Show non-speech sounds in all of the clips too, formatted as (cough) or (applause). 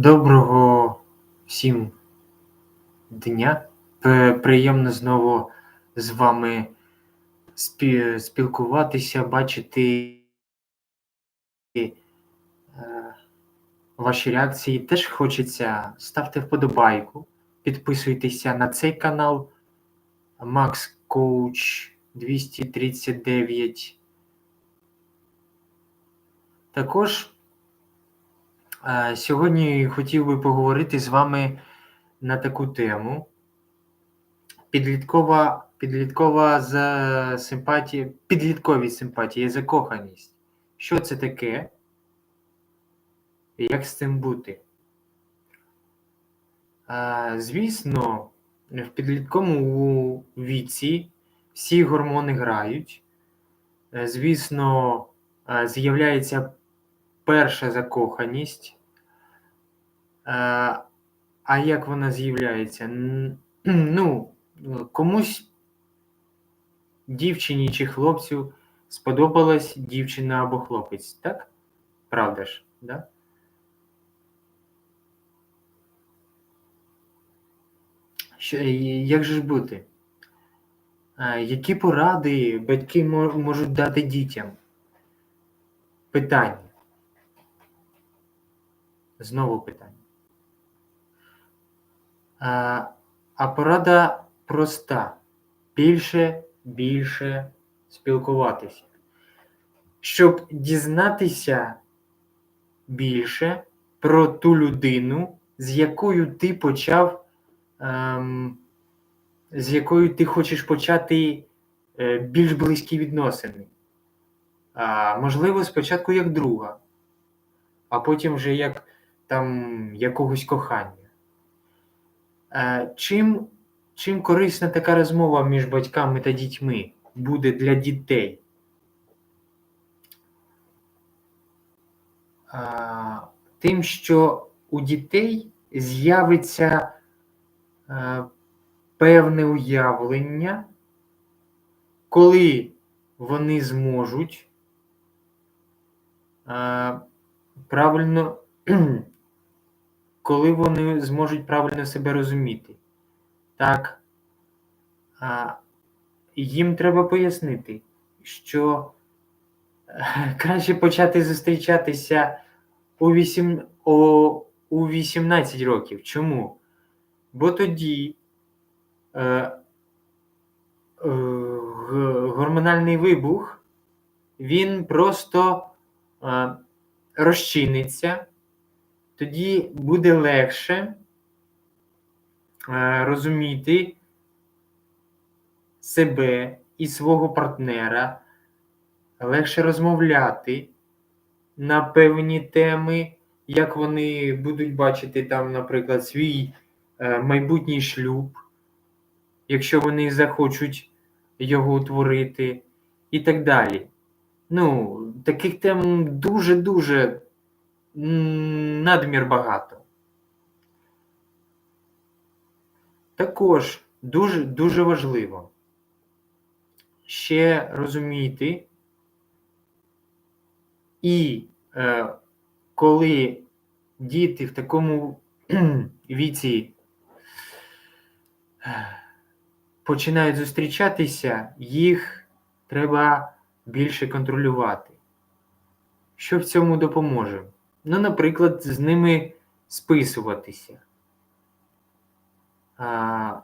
Доброго всім дня. Приємно знову з вами спілкуватися, бачити е, ваші реакції. Теж хочеться ставте вподобайку, підписуйтеся на цей канал Max Coach 239. Також Сьогодні хотів би поговорити з вами на таку тему. Підліткова, підліткова за симпатія, підліткові симпатії, закоханість. Що це таке? І як з цим бути? Е, Звісно, в підлітковому віці всі гормони грають. Е, Звісно, е, з'являється перша закоханість. Е, А як вона з'являється? (clears throat) Ну, комусь дівчині чи хлопцю сподобалась дівчина або хлопець, так? Правда ж, да? Що, як же ж бути? Е, Які поради батьки можуть дати дітям? Питання. Знову питання. А, порада проста: більше, більше спілкуватися. Щоб дізнатися більше про ту людину, з якою ти почав, ем, з якою ти хочеш почати е, більш близькі відносини. А, можливо, спочатку як друга, а потім вже як там якогось кохання. Е, Чим, чим корисна така розмова між батьками та дітьми буде для дітей? Е, Тим, що у дітей з'явиться е, певне уявлення, коли вони зможуть правильно коли вони зможуть правильно себе розуміти. Так, а, їм треба пояснити, що е, краще почати зустрічатися у, 8, о, у 18 років. Чому? Бо тоді е, е, гормональний вибух, він просто е, розчиниться тоді буде легше е, розуміти себе і свого партнера, легше розмовляти на певні теми, як вони будуть бачити там, наприклад, свій е, майбутній шлюб, якщо вони захочуть його утворити, і так далі. Ну, таких тем дуже-дуже надмір багато. Також дуже дуже важливо ще розуміти, і е, коли діти в такому (clears throat) віці починають зустрічатися, їх треба більше контролювати. Що в цьому допоможе? Ну, наприклад, з ними списуватися. А,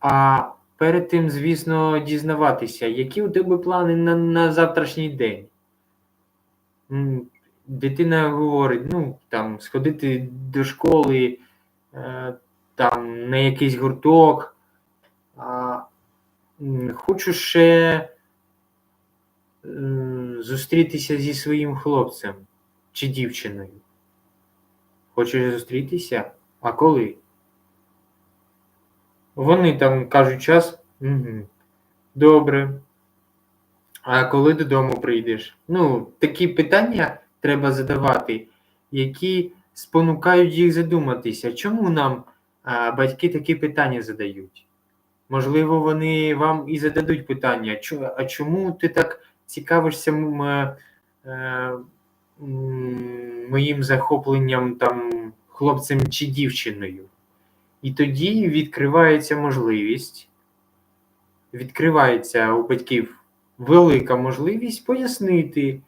а перед тим, звісно, дізнаватися, які у тебе плани на, на завтрашній день. Дитина говорить, ну, там, сходити до школи, е, там, на якийсь гурток. А, хочу ще зустрітися зі своїм хлопцем чи дівчиною. Хочеш зустрітися? А коли? Вони там кажуть час. Угу. Добре. А коли додому прийдеш? Ну, такі питання треба задавати, які спонукають їх задуматися. Чому нам а, батьки такі питання задають? Можливо, вони вам і зададуть питання, а чому ти так цікавишся е, е, моїм захопленням там хлопцем чи дівчиною. І тоді відкривається можливість, відкривається у батьків велика можливість пояснити,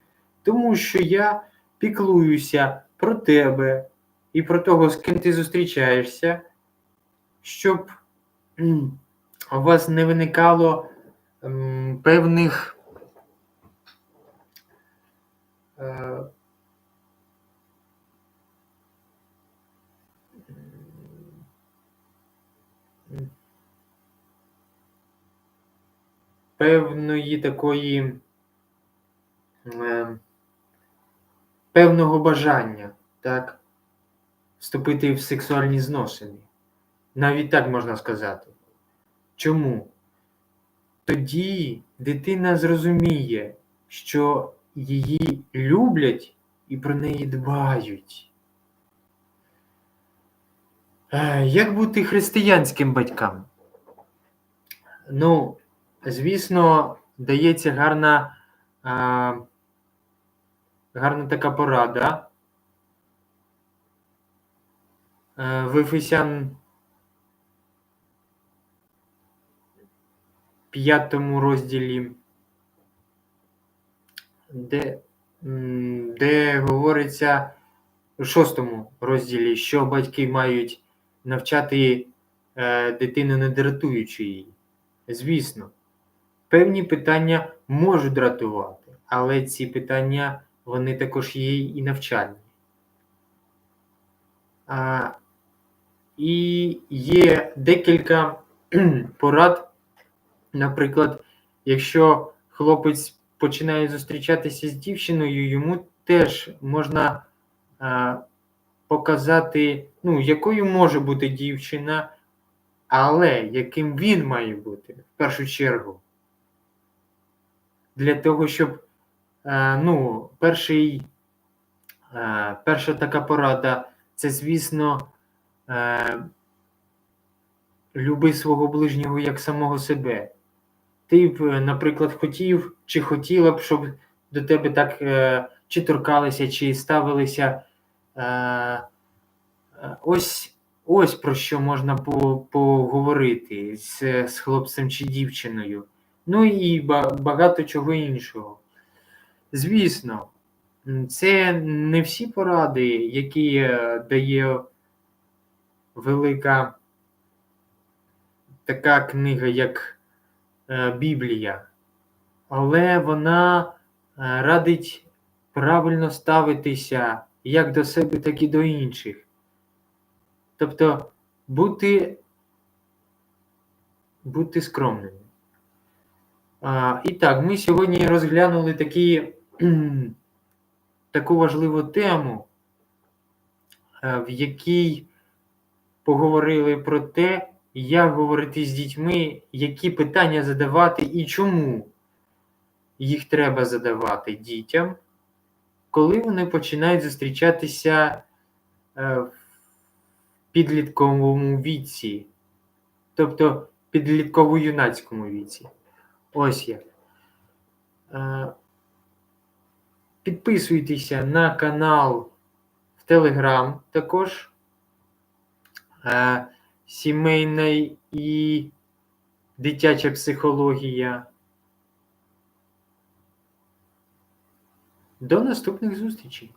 тому що я піклуюся про тебе і про того, з ким ти зустрічаєшся, щоб у вас не виникало певних е, певної такої е, певного бажання, так, вступити в сексуальні зносини. Навіть так можна сказати. Чому? Тоді дитина зрозуміє, що її люблять і про неї дбають. Е, Як бути християнським батькам? Ну, звісно, дається гарна, гарна така порада. Е, В Ефесян п'ятому розділі, де, де говориться у шостому розділі, що батьки мають навчати е, дитину не дратуючи її. Звісно, певні питання можуть дратувати, але ці питання вони також є і навчальні. А, і є декілька (clears throat) порад. Наприклад, якщо хлопець починає зустрічатися з дівчиною, йому теж можна а, показати, ну, якою може бути дівчина, але яким він має бути в першу чергу. Для того, щоб е, ну, перший, е, перша така порада це, звісно, е, люби свого ближнього як самого себе. Ти б, наприклад, хотів чи хотіла б, щоб до тебе так чи торкалися, чи ставилися. Ось, ось про що можна поговорити з, з хлопцем чи дівчиною. Ну і багато чого іншого. Звісно, це не всі поради, які е, дає велика така книга, як е, Біблія, але вона е, радить правильно ставитися як до себе, так і до інших. Тобто бути, бути скромними. А, і так, ми сьогодні розглянули такі, таку важливу тему, е, в якій поговорили про те, як говорити з дітьми, які питання задавати і чому їх треба задавати дітям, коли вони починають зустрічатися е, в підлітковому віці, тобто підлітково-юнацькому віці. Ось як. Е, Підписуйтеся на канал в Телеграм також. Е, Сімейна і дитяча психологія. До наступних зустрічей!